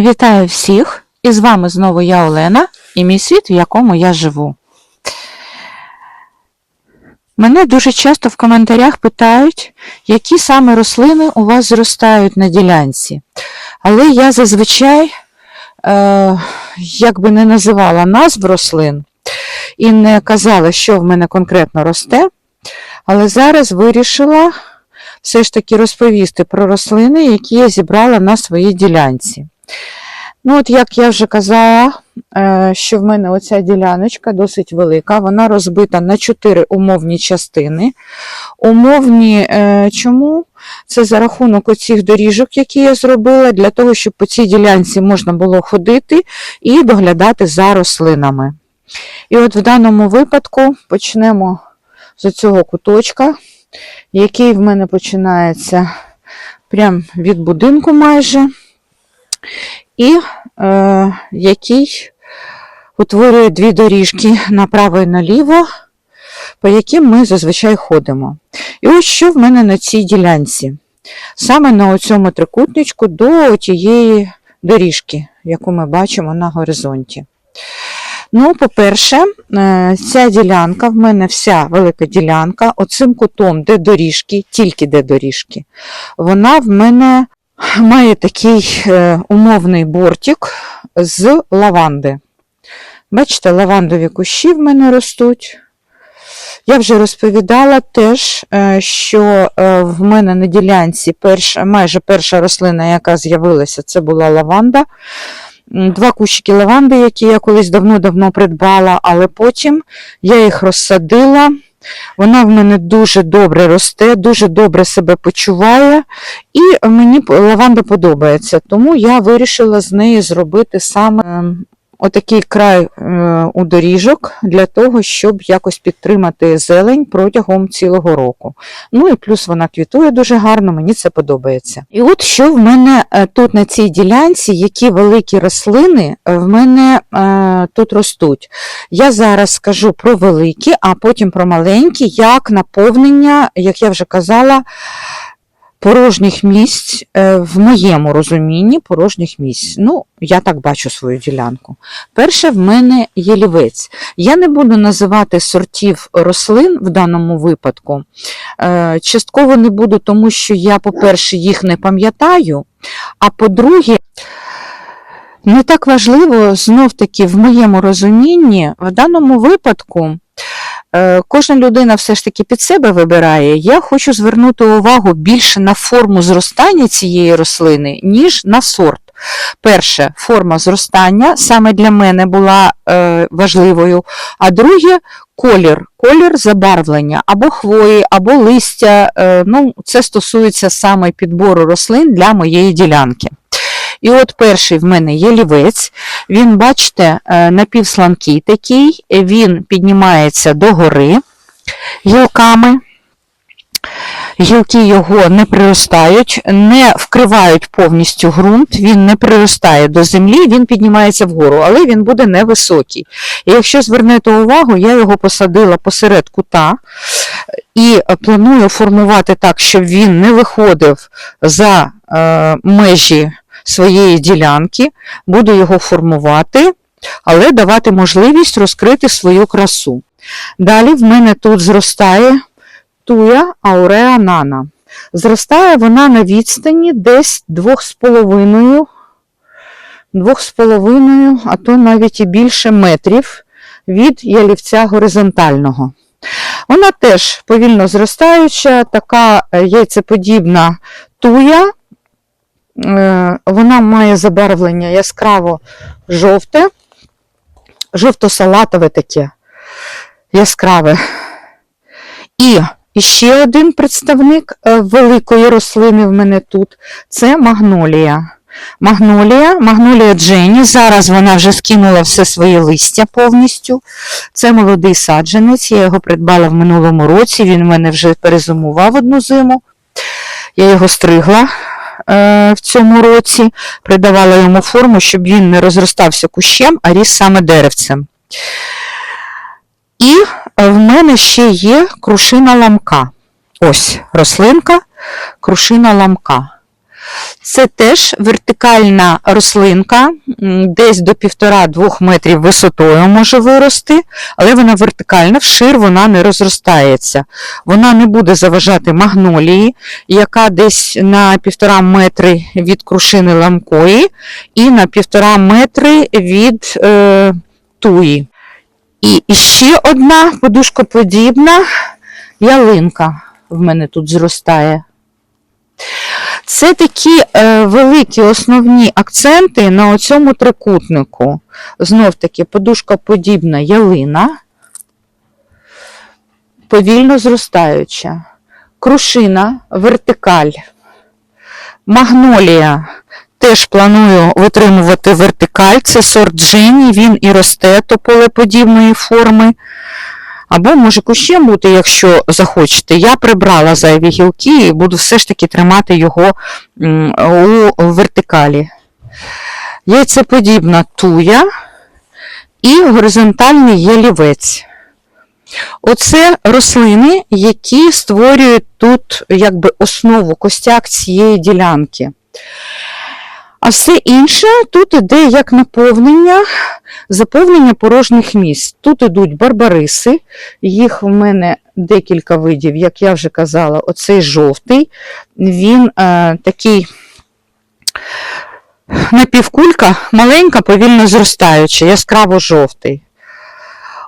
Вітаю всіх! І з вами знову я Олена і мій світ, в якому я живу. Мене дуже часто в коментарях питають, які саме рослини у вас зростають на ділянці. Але я зазвичай, е, як би не називала назв рослин і не казала, що в мене конкретно росте, але зараз вирішила все ж таки розповісти про рослини, які я зібрала на своїй ділянці. Ну, от як я вже казала, е, що в мене оця діляночка досить велика, вона розбита на чотири умовні частини. Умовні е, чому? Це за рахунок оцих доріжок, які я зробила, для того, щоб по цій ділянці можна було ходити і доглядати за рослинами. І от в даному випадку почнемо з цього куточка, який в мене починається прямо від будинку майже і е, який утворює дві доріжки направо і наліво, по яким ми зазвичай ходимо. І ось що в мене на цій ділянці. Саме на цьому трикутничку до тієї доріжки, яку ми бачимо на горизонті. Ну, по-перше, е, ця ділянка, в мене вся велика ділянка, оцим кутом, де доріжки, тільки де доріжки, вона в мене має такий е, умовний бортик з лаванди. Бачите, лавандові кущі в мене ростуть. Я вже розповідала теж, е, що е, в мене на ділянці перша, майже перша рослина, яка з'явилася, це була лаванда. Два кущики лаванди, які я колись давно-давно придбала, але потім я їх розсадила. Вона в мене дуже добре росте, дуже добре себе почуває, і мені лаванда подобається. Тому я вирішила з неї зробити саме ем, отакий край е, у доріжок для того, щоб якось підтримати зелень протягом цілого року. Ну і плюс вона квітує дуже гарно, мені це подобається. І от що в мене е, тут на цій ділянці, які великі рослини е, в мене тут ростуть. Я зараз скажу про великі, а потім про маленькі, як наповнення, як я вже казала, порожніх місць е, в моєму розумінні порожніх місць. Ну, я так бачу свою ділянку. Перше в мене є лівець. Я не буду називати сортів рослин в даному випадку. Е, Частково не буду, тому що я, по-перше, їх не пам'ятаю, а по-друге, не так важливо, знов таки, в моєму розумінні, в даному випадку. Е, Кожна людина все ж таки під себе вибирає. Я хочу звернути увагу більше на форму зростання цієї рослини, ніж на сорт. Перше, форма зростання саме для мене була е, важливою. А друге колір, колір забарвлення або хвої, або листя. Е, ну, це стосується саме підбору рослин для моєї ділянки. І от перший в мене є лівець. Він, бачите, е, напівсланкий такий, він піднімається догори гілками. Гілки його не приростають, не вкривають повністю ґрунт, він не приростає до землі, він піднімається вгору, але він буде невисокий. І якщо звернете увагу, я його посадила посеред кута і планую формувати так, щоб він не виходив за е, межі своєї ділянки, буду його формувати, але давати можливість розкрити свою красу. Далі в мене тут зростає туя ауреа нана. Зростає вона на відстані десь 2,5, 2,5, а то навіть і більше метрів від ялівця горизонтального. Вона теж повільно зростаюча, така яйцеподібна туя. Е, Вона має забарвлення яскраво жовте, жовто-салатове таке яскраве. І ще один представник е, великої рослини в мене тут це магнолія. Магнолія, магнолія Джені. Зараз вона вже скинула все своє листя повністю. Це молодий саджанець. Я його придбала в минулому році. Він в мене вже перезимував одну зиму. Я його стригла в цьому році, придавала йому форму, щоб він не розростався кущем, а ріс саме деревцем. І е, в мене ще є крушина ламка. Ось рослинка, крушина ламка. Це теж вертикальна рослинка, десь до 1,5-2 метрів висотою може вирости, але вона вертикальна, вшир вона не розростається. Вона не буде заважати магнолії, яка десь на 1,5 метри від крушини ламкої і на 1,5 метри від е, туї. І ще одна подушкоподібна ялинка в мене тут зростає. Це такі е, великі основні акценти на цьому трикутнику. Знов таки подушкоподібна ялина, повільно зростаюча, крушина, вертикаль, магнолія. Теж планую витримувати вертикаль. Це сорт Джені, він і росте тополеподібної форми. Або може кущем бути, якщо захочете. Я прибрала зайві гілки і буду все ж таки тримати його у вертикалі. Яйцеподібна туя і горизонтальний ялівець. Оце рослини, які створюють тут якби основу костяк цієї ділянки. А все інше тут іде як наповнення, заповнення порожніх місць. Тут ідуть барбариси, їх в мене декілька видів, як я вже казала, оцей жовтий, він е, такий напівкулька, маленька, повільно зростаюча, яскраво жовтий.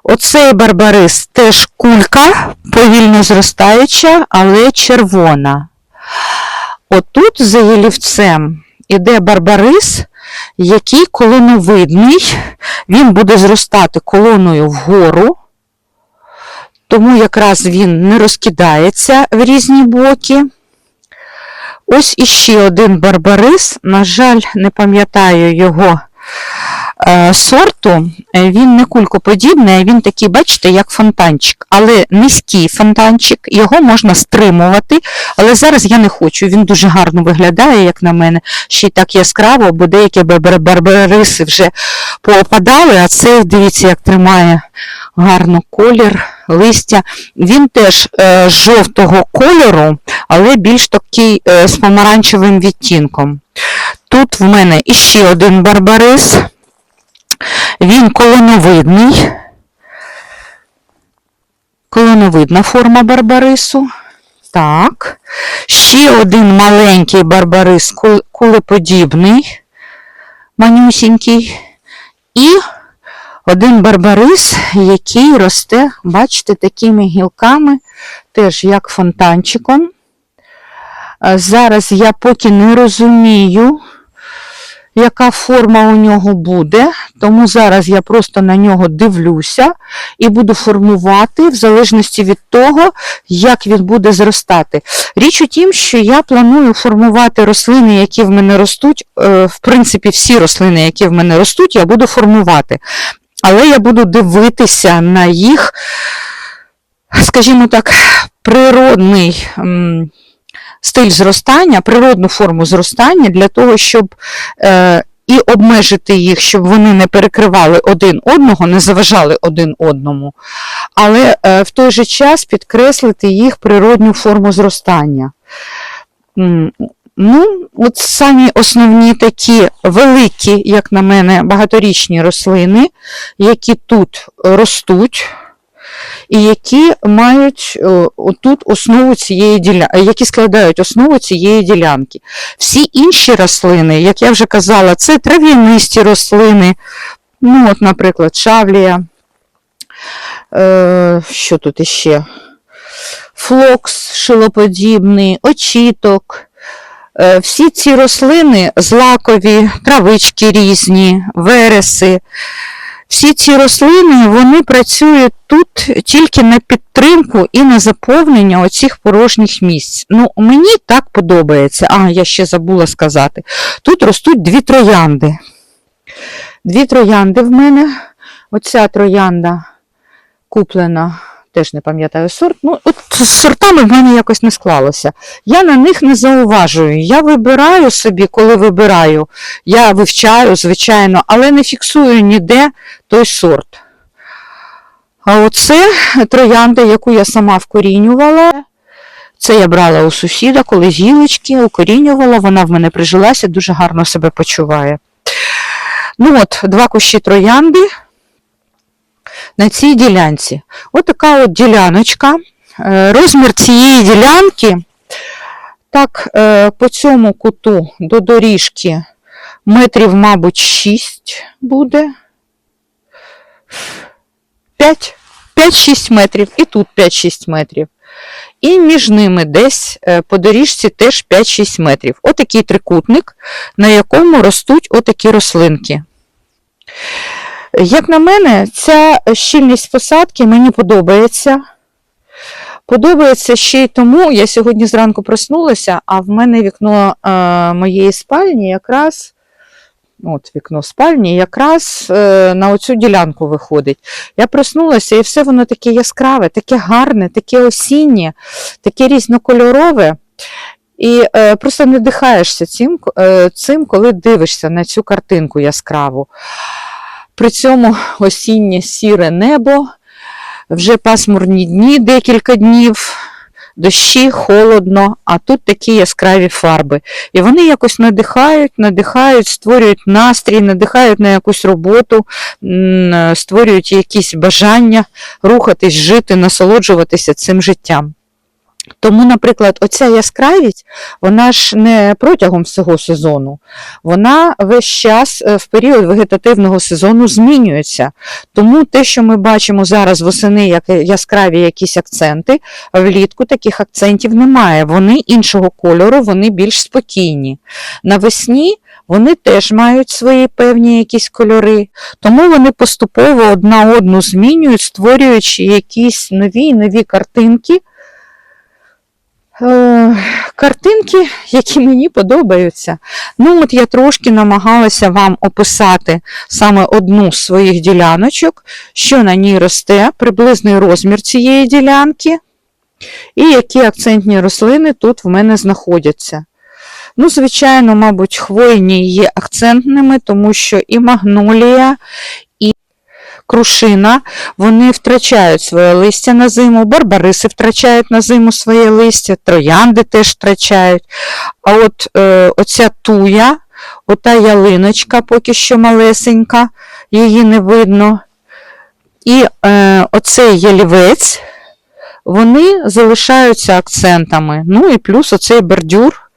Оцей барбарис теж кулька, повільно зростаюча, але червона. Отут за ялівцем іде барбарис, який колоновидний, він буде зростати колоною вгору, тому якраз він не розкидається в різні боки. Ось іще один барбарис, на жаль, не пам'ятаю його сорту. Е, Він не кулькоподібний, він такий, бачите, як фонтанчик, але низький фонтанчик, його можна стримувати. Але зараз я не хочу. Він дуже гарно виглядає, як на мене, ще й так яскраво, бо деякі бар- барбариси вже поопадали, а цей, дивіться, як тримає гарно колір, листя. Він теж е, жовтого кольору, але більш такий е, з помаранчевим відтінком. Тут в мене іще один барбарис. Він колоновидний. Колоновидна форма барбарису. Так. Ще один маленький барбарис кул- кулеподібний, манюсінький. І один барбарис, який росте, бачите, такими гілками, теж як фонтанчиком. Зараз я поки не розумію, яка форма у нього буде, тому зараз я просто на нього дивлюся і буду формувати в залежності від того, як він буде зростати. Річ у тім, що я планую формувати рослини, які в мене ростуть. е, В принципі, всі рослини, які в мене ростуть, я буду формувати. Але я буду дивитися на їх, скажімо так, природний. Стиль зростання, природну форму зростання для того, щоб е, і обмежити їх, щоб вони не перекривали один одного, не заважали один одному, але е, в той же час підкреслити їх природню форму зростання. Ну, от самі основні такі великі, як на мене, багаторічні рослини, які тут ростуть, і які мають е, отут основу цієї ділянки, які складають основу цієї ділянки. Всі інші рослини, як я вже казала, це трав'янисті рослини. Ну, от, наприклад, шавлія. Е, що тут іще? Флокс шилоподібний, очіток. Е, Всі ці рослини злакові, травички різні, вереси. Всі ці рослини вони працюють тут тільки на підтримку і на заповнення оцих порожніх місць. Ну, мені так подобається. А, я ще забула сказати. Тут ростуть дві троянди. Дві троянди в мене. Оця троянда куплена, теж не пам'ятаю сорт. Ну, от з сортами в мене якось не склалося. Я на них не зауважую. Я вибираю собі, коли вибираю, я вивчаю, звичайно, але не фіксую ніде той сорт. А оце троянда, яку я сама вкорінювала. Це я брала у сусіда, коли гілочки, укорінювала, вона в мене прижилася, дуже гарно себе почуває. Ну от, два кущі троянди на цій ділянці. Ось така от діляночка. Е, Розмір цієї ділянки, так, е, по цьому куту до доріжки метрів, мабуть, 6 буде. 5, 5-6 метрів, і тут 5-6 метрів. І між ними десь е, по доріжці теж 5-6 метрів. Отакий трикутник, на якому ростуть отакі рослинки. Як на мене, ця щільність посадки мені подобається. Подобається ще й тому, я сьогодні зранку проснулася, а в мене вікно е, моєї спальні якраз, от вікно спальні, якраз е, на оцю ділянку виходить. Я проснулася, і все воно таке яскраве, таке гарне, таке осіннє, таке різнокольорове. І е, просто не дихаєшся цим, е, цим, коли дивишся на цю картинку яскраву. При цьому осіннє сіре небо, вже пасмурні дні, декілька днів, дощі, холодно, а тут такі яскраві фарби. І вони якось надихають, надихають, створюють настрій, надихають на якусь роботу, створюють якісь бажання рухатись, жити, насолоджуватися цим життям. Тому, наприклад, оця яскравість, вона ж не протягом всього сезону, вона весь час е, в період вегетативного сезону змінюється. Тому те, що ми бачимо зараз восени, як яскраві якісь акценти, влітку таких акцентів немає. Вони іншого кольору, вони більш спокійні. Навесні вони теж мають свої певні якісь кольори, тому вони поступово одна одну змінюють, створюючи якісь нові нові картинки. Е, Картинки, які мені подобаються. Ну, от я трошки намагалася вам описати саме одну з своїх діляночок, що на ній росте, приблизний розмір цієї ділянки, і які акцентні рослини тут в мене знаходяться. Ну, звичайно, мабуть, хвойні є акцентними, тому що і магнолія, крушина, вони втрачають своє листя на зиму, барбариси втрачають на зиму своє листя, троянди теж втрачають. А от е, оця туя, ота ялиночка поки що малесенька, її не видно. І е, оцей ялівець, вони залишаються акцентами. Ну і плюс оцей бордюр,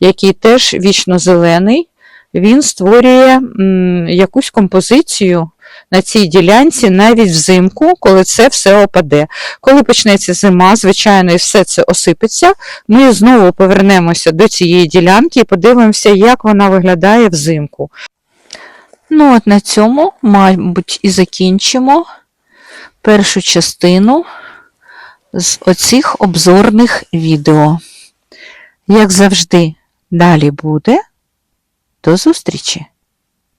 який теж вічно зелений, він створює м, якусь композицію на цій ділянці навіть взимку, коли це все опаде. Коли почнеться зима, звичайно, і все це осипеться, ми знову повернемося до цієї ділянки і подивимося, як вона виглядає взимку. Ну, от на цьому, мабуть, і закінчимо першу частину з оцих обзорних відео. Як завжди, далі буде. До зустрічі!